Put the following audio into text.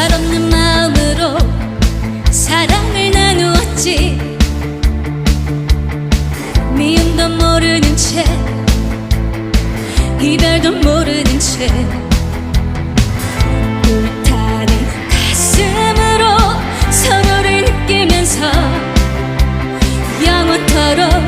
살없는 마음으로 사랑을 나누었지. 미움도 모르는 채 이별도 모르는 채 불타는 가슴으로 서로를 느끼면서 영원토록